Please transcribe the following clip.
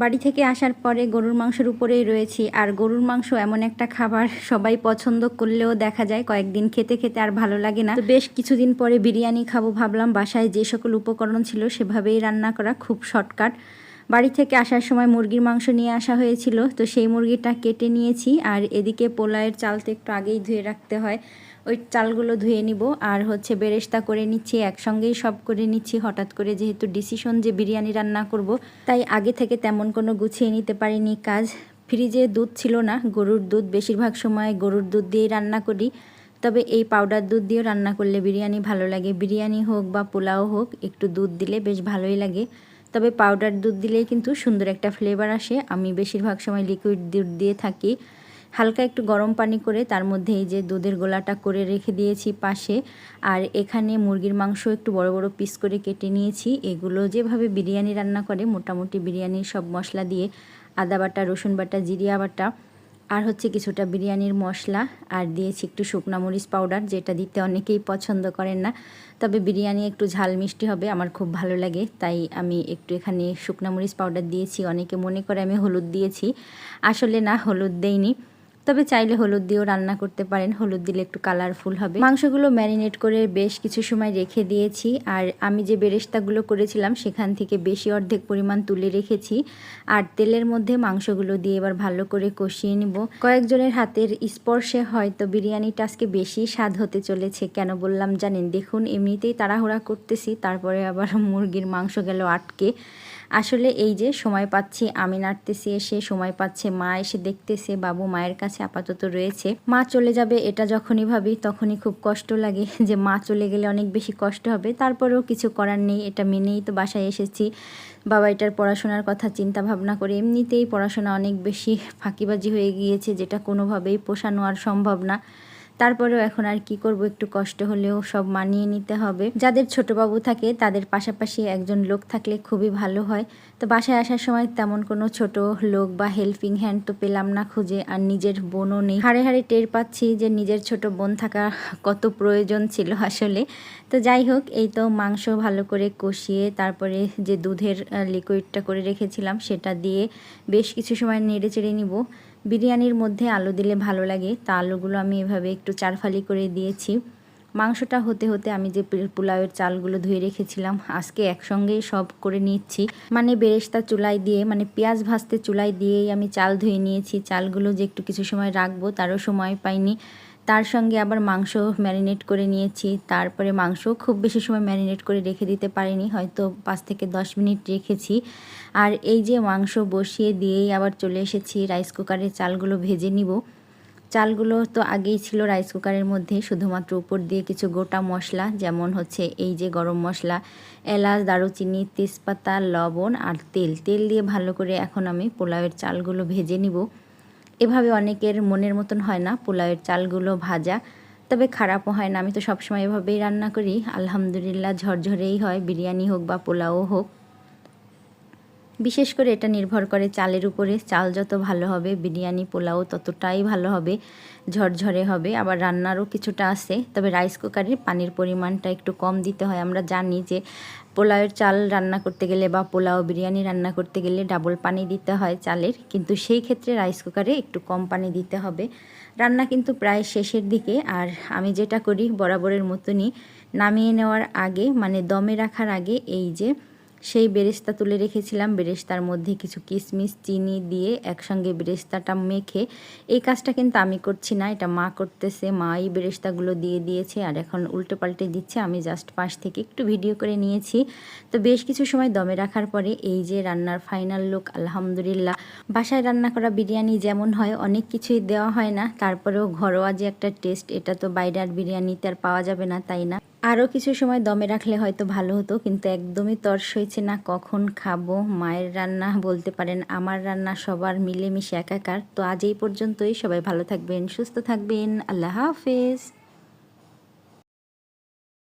বাড়ি থেকে আসার পরে গরুর মাংসের উপরেই রয়েছি। আর গরুর মাংস এমন একটা খাবার সবাই পছন্দ করলেও দেখা যায় কয়েকদিন খেতে খেতে আর ভালো লাগে না। বেশ কিছুদিন পরে বিরিয়ানি খাব ভাবলাম, বাসায় যে সকল উপকরণ ছিল সেভাবেই রান্না করা খুব শর্টকাট। বাড়ি থেকে আসার সময় মুরগির মাংস নিয়ে আসা হয়েছিল, তো সেই মুরগিটা কেটে নিয়েছি আর এদিকে পোলাওয়ের চাল তো একটু আগেই ধুয়ে রাখতে হয়। ওই চালগুলো ধুয়ে নিব আর হচ্ছে বেরেস্তা করে নিচ্ছি, একসঙ্গেই সব করে নিচ্ছি। হঠাৎ করে যেহেতু ডিসিশন যে বিরিয়ানি রান্না করব, তাই আগে থেকে তেমন কোনো গুছিয়ে নিতে পারিনি কাজ। ফ্রিজে দুধ ছিল না, গরুর দুধ, বেশিরভাগ সময় গরুর দুধ দিয়েই রান্না করি। তবে এই পাউডার দুধ দিয়েও রান্না করলে বিরিয়ানি ভালো লাগে। বিরিয়ানি হোক বা পোলাও হোক, একটু দুধ দিলে বেশ ভালোই লাগে। তবে পাউডার দুধ দিলেই কিন্তু সুন্দর একটা ফ্লেভার আসে। আমি বেশিরভাগ সময় লিকুইড দুধ দিয়ে থাকি। হালকা একটু গরম পানি করে তার মধ্যে এই যে দুধের গোলাটা করে রেখে দিয়েছি পাশে। আর এখানে মুরগির মাংস একটু বড় বড় পিস করে কেটে নিয়েছি। এগুলো যেভাবে বিরিয়ানি রান্না করে, মোটামুটি বিরিয়ানির সব মশলা দিয়ে, আদা বাটা, রসুন বাটা, জিরিয়া বাটা, আর হচ্ছে কিছুটা বিরিয়ানির মশলা, আর দিয়েছি একটু শুকনো মরিচ পাউডার, যেটা দিতে অনেকেই পছন্দ করেন না। তবে বিরিয়ানি একটু ঝাল মিষ্টি হবে, আমার খুব ভালো লাগে, তাই আমি একটু এখানে শুকনা মরিচ পাউডার দিয়েছি। অনেকে মনে করে আমি হলুদ দিয়েছি। আসলে না, হলুদ দেইনি। তবে চাইলে হলুদ দিয়েও রান্না করতে পারেন। হলুদ দিলে একটু কালারফুল হবে। মাংসগুলো ম্যারিনেট করে বেশ কিছু সময় রেখে দিয়েছি। আর আমি যে বেরেস্তাগুলো করেছিলাম, সেখান থেকে বেশি অর্ধেক পরিমাণ তুলে রেখেছি। আর তেলের মধ্যে মাংসগুলো দিয়ে এবার ভালো করে কষিয়ে নিব। কয়েকজনের হাতের স্পর্শে হয়তো বিরিয়ানিটা আজকে বেশি স্বাদ হতে চলেছে। কেন বললাম জানেন? দেখুন, এমনিতেই তাড়াহুড়া করতেছি। তারপরে আবার মুরগির মাংস গেল আটকে। আসলে এই যে সময় পাচ্ছি, আমি নাড়তেছি, এসে সময় পাচ্ছে, মা এসে দেখতেছে, বাবু মায়ের কাছে আপাতত রয়েছে। মা চলে যাবে, এটা যখনই ভাবি তখনই খুব কষ্ট লাগে যে মা চলে গেলে অনেক বেশি কষ্ট হবে। তারপরেও কিছু করার নেই, এটা মেনেই তো বাসায় এসেছি। বাবা এটার পড়াশোনার কথা চিন্তা ভাবনা করে এমনিতেই পড়াশোনা অনেক বেশি ফাঁকিবাজি হয়ে গিয়েছে, যেটা কোনোভাবেই পোষানো আর সম্ভব না। তারপরেও এখন আর কি করব, একটু কষ্ট হলেও সব মানিয়ে নিতে হবে। যাদের ছোট বাবু থাকে, তাদের পাশাপাশি একজন লোক থাকলে খুবই ভালো হয়। তো বাসায় আসার সময় তেমন কোনো ছোট লোক বা হেল্পিং হ্যান্ড তো পেলাম না খুঁজে, আর নিজের বোনও নেই। হাড়ে হাড়ে টের পাচ্ছি যে নিজের ছোট বোন থাকা কত প্রয়োজন ছিল আসলে। তো যাই হোক, এই তো মাংস ভালো করে কষিয়ে তারপরে যে দুধের লিকুইডটা করে রেখেছিলাম, সেটা দিয়ে বেশ কিছু সময় নেড়ে চেড়ে নিব। বিরিয়ানির মধ্যে আলু দিলে ভালো লাগে। তা আলুগুলো আমি এভাবে একটু চারফালি করে দিয়েছি। মাংসটা হতে হতে আমি যে পোলাওয়ের চালগুলো ধুয়ে রেখেছিলাম, আজকে একসঙ্গেই সব করে নিচ্ছি। মানে বেরেস্তা চুলাই দিয়ে মানে পেঁয়াজ ভাজতে চুলাই দিয়েই আমি চাল ধুয়ে নিয়েছি। চালগুলো যে একটু কিছু সময় রাখব, তারও সময় পাইনি। তার সঙ্গে আবার মাংস ম্যারিনেট করে নিয়েছি। তারপরে মাংস খুব বেশি সময় ম্যারিনেট করে রেখে দিতে পারিনি, হয়তো পাঁচ থেকে দশ মিনিট রেখেছি। আর এই যে মাংস বসিয়ে দিয়েই আবার চলে এসেছি, রাইস কুকারে চালগুলো ভেজে নিব। চালগুলো তো আগেই ছিল রাইস কুকারের মধ্যে, শুধুমাত্র উপর দিয়ে কিছু গোটা মশলা, যেমন হচ্ছে এই যে গরম মশলা, এলাচ, দারুচিনি, তেজপাতা, লবণ আর তেল। তেল দিয়ে ভালো করে এখন আমি পোলাওয়ের চালগুলো ভেজে নিব। এভাবে অনেকের মনের মতন হয় না, পোলাওয়ের চালগুলো ভাজা। তবে খারাপও হয় না, আমি তো সবসময় এভাবেই রান্না করি। আলহামদুলিল্লাহ, ঝরঝরেই হয়, বিরিয়ানি হোক বা পোলাও হোক। বিশেষ করে এটা নির্ভর করে চালের উপরে। চাল যত ভালো হবে, বিরিয়ানি, পোলাও ততটাই ভালো হবে, ঝরঝরে হবে। আবার রান্নারও কিছুটা আছে, তবে রাইস কুকারে পানির পরিমাণটা একটু কম দিতে হয়। আমরা জানি যে পোলাওয়ের চাল রান্না করতে গেলে বা পোলাও, বিরিয়ানি রান্না করতে গেলে ডাবল পানি দিতে হয় চালের। কিন্তু সেই ক্ষেত্রে রাইস কুকারে একটু কম পানি দিতে হবে। রান্না কিন্তু প্রায় শেষের দিকে। আর আমি যেটা করি, বরাবরের মতনই নামিয়ে নেওয়ার আগে মানে দমে রাখার আগে এই যে সেই বেরেস্তা তুলে রেখেছিলাম। বেরেস্তার মধ্যে কিছু কিশমিশ চিনি দিয়ে একসঙ্গে বেরেস্তাটা মেখে এই কাজটা কিন্তু আমি করছি না, এটা মা করতেছে। মা এই বেরেস্তাগুলো দিয়ে দিয়েছে আর এখন উল্টে পাল্টে দিচ্ছে। আমি জাস্ট পাশ থেকে একটু ভিডিও করে নিয়েছি। তো বেশ কিছু সময় দমে রাখার পরে এই যে রান্নার ফাইনাল লুক, আলহামদুলিল্লাহ। বাসায় রান্না করা বিরিয়ানি যেমন হয়, অনেক কিছুই দেওয়া হয় না। তারপরেও ঘরোয়া যে একটা টেস্ট, এটা তো বাইরে বাইরের বিরিয়ানিতে আর পাওয়া যাবে না, তাই না? আরও কিছু সময় দমে রাখলে হয়তো ভালো হতো, কিন্তু একদমই তর্স হয়েছে না, কখন খাব, মায়ের রান্না বলতে পারেন, আমার রান্না সবার মিলেমিশে একাকার। তো আজ এই পর্যন্তই, সবাই ভালো থাকবেন, সুস্থ থাকবেন, আল্লাহ হাফেজ।